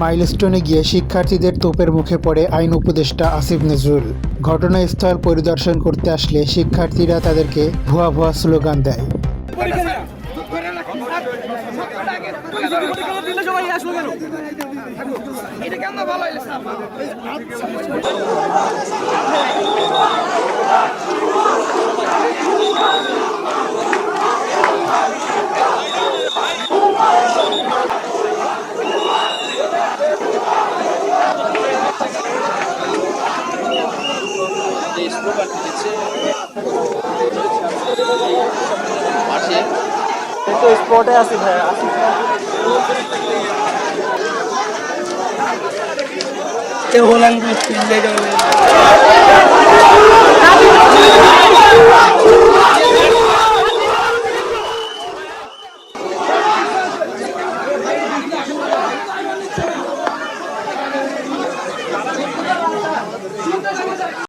মাইলস্টোনে গিয়ে শিক্ষার্থীদের তোপের মুখে পড়ে আইন উপদেষ্টা আসিফ নজরুল। ঘটনাস্থল পরিদর্শন করতে আসলে শিক্ষার্থীরা তাদেরকে ভুয়া ভুয়া স্লোগান দেয়। যে স্লোগানটি দিচ্ছে মাঠে তো স্পটে আছি ভাই হলাম কি?